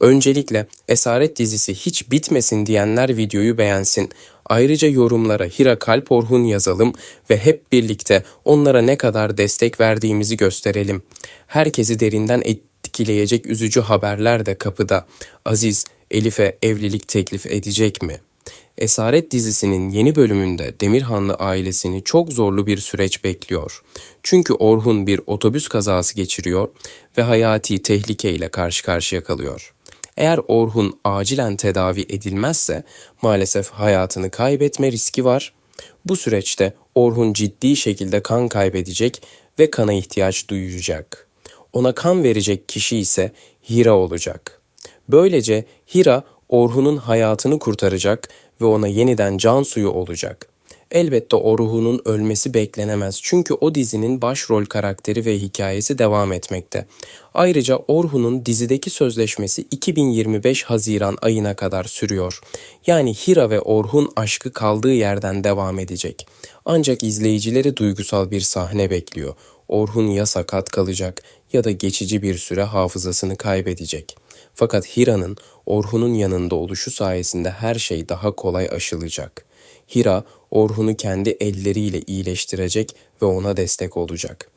Öncelikle Esaret dizisi hiç bitmesin diyenler videoyu beğensin. Ayrıca yorumlara Hira Kalp Orhun yazalım ve hep birlikte onlara ne kadar destek verdiğimizi gösterelim. Herkesi derinden etkileyecek üzücü haberler de kapıda. Aziz, Elif'e evlilik teklif edecek mi? Esaret dizisinin yeni bölümünde Demirhanlı ailesini çok zorlu bir süreç bekliyor. Çünkü Orhun bir otobüs kazası geçiriyor ve hayati tehlikeyle karşı karşıya kalıyor. Eğer Orhun acilen tedavi edilmezse maalesef hayatını kaybetme riski var. Bu süreçte Orhun ciddi şekilde kan kaybedecek ve kana ihtiyaç duyacak. Ona kan verecek kişi ise Hira olacak. Böylece Hira Orhun'un hayatını kurtaracak ve ona yeniden can suyu olacak. Elbette Orhun'un ölmesi beklenemez çünkü o dizinin başrol karakteri ve hikayesi devam etmekte. Ayrıca Orhun'un dizideki sözleşmesi 2025 Haziran ayına kadar sürüyor. Yani Hira ve Orhun aşkı kaldığı yerden devam edecek. Ancak izleyicileri duygusal bir sahne bekliyor. Orhun ya sakat kalacak ya da geçici bir süre hafızasını kaybedecek. Fakat Hira'nın Orhun'un yanında oluşu sayesinde her şey daha kolay aşılacak. Hira, Orhun'u kendi elleriyle iyileştirecek ve ona destek olacak.